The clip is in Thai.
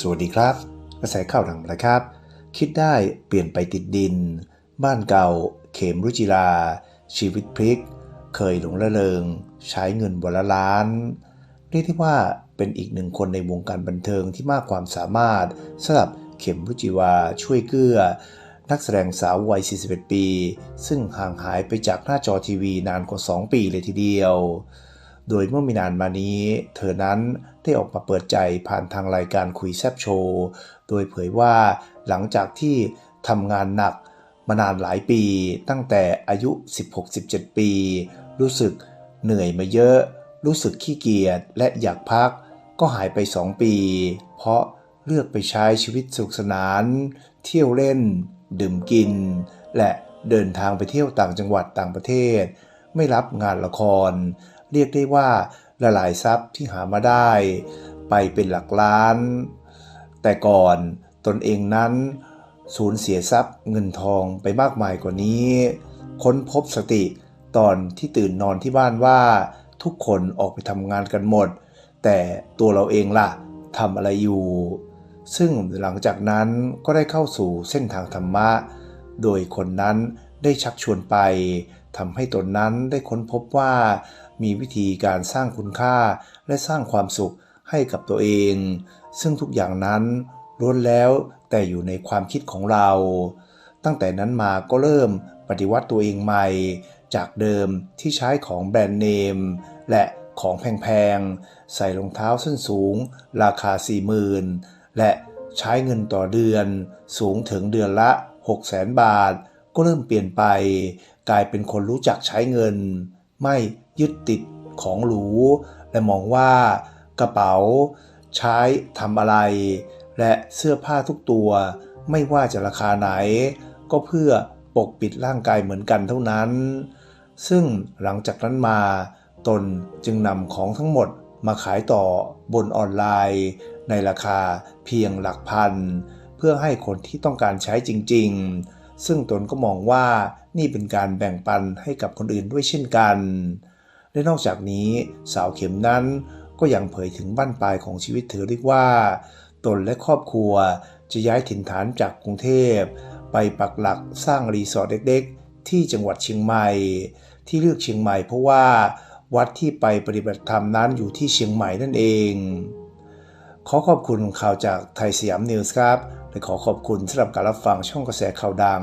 สวัสดีครับ กระแสข่าวดังนะครับ คิดได้เปลี่ยนไปติดดิน บ้านเก่า เขมรุจิรา ชีวิตพลิก เคยหลงระเริง ใช้เงินวันละล้าน เรียกได้ว่าเป็นอีกหนึ่งคนในวงการบันเทิงที่มากความสามารถสำหรับเข็มรุจิวาช่วยเกื้อ นักแสดงสาววัย 41 ปี ซึ่งห่างหายไปจากหน้าจอทีวีนานกว่า 2 ปีเลยทีเดียว โดยเมื่อไม่นานมานี้ เธอนั้นได้ออกมาเปิดใจผ่านทางรายการคุยแซบโชว์ โดยเผยว่าหลังจากที่ทำงานหนักมานานหลายปีตั้งแต่อายุ 16-17 ปี รู้สึกเหนื่อยมาเยอะ รู้สึกขี้เกียจและอยากพัก ก็หายไป 2 ปี เพราะเลือกไปใช้ชีวิตสนุกสนาน เที่ยวเล่น ดื่มกิน และเดินทางไปเที่ยวต่างจังหวัดต่างประเทศ ไม่รับงานละคร เรียกได้ว่าละลายทรัพย์ที่หามาได้ ไปเป็นหลักล้าน แต่ก่อนตนเองนั้น สูญเสียทรัพย์เงินทองไปมากมายกว่านี้ ค้นพบสติตอนที่ตื่นนอนที่บ้านว่าทุกคนออกไปทำงานกันหมด แต่ตัวเราเองล่ะทำอะไรอยู่ ซึ่งหลังจากนั้นก็ได้เข้าสู่เส้นทางธรรมะ โดยคนนั้นได้ชักชวนไป ทำให้ตนนั้นได้ค้นพบว่า มีวิธีการสร้างคุณค่าและสร้างความสุขให้กับตัวเอง ซึ่งทุกอย่างนั้นล้วนแล้วแต่อยู่ในความคิดของเรา ตั้งแต่นั้นมาก็เริ่มปฏิวัติตัวเองใหม่ จากเดิมที่ใช้ของแบรนด์เนม และของแพงๆ ใส่รองเท้าส้นสูง ราคา 40,000 และใช้เงินต่อเดือนสูงถึงเดือนละ 600,000 บาท ก็เริ่มเปลี่ยนไป กลายเป็นคนรู้จักใช้เงิน ไม่ยึดติดของหรู และมองว่ากระเป๋า ใช้ทำอะไร และเสื้อผ้าทุกตัวไม่ว่าจะราคาไหน ก็เพื่อปกปิดร่างกายเหมือนกันเท่านั้น ซึ่งหลังจากนั้นมาตนจึงนำของทั้งหมดมาขายต่อบนออนไลน์ ในราคาเพียงหลักพัน เพื่อให้คนที่ต้องการใช้จริง ๆ ซึ่งตนก็มองว่า นี่เป็นการแบ่งปันให้กับคนอื่นด้วยเช่นกัน และนอกจากนี้สาวเข็มนั้นก็ยังเผยถึงบ้านปลายของชีวิตเธอเรียกว่า ตนและครอบครัวจะย้ายถิ่นฐานจากกรุงเทพ ไปปักหลักสร้างรีสอร์ทเล็กๆ ที่จังหวัดเชียงใหม่ ที่เลือกเชียงใหม่เพราะว่าวัดที่ไปปฏิบัติธรรมนั้นอยู่ที่เชียงใหม่นั่นเอง ขอขอบคุณข่าวจากไทยสยามนิวส์ครับ และขอขอบคุณสำหรับการรับฟังช่องกระแสข่าวดัง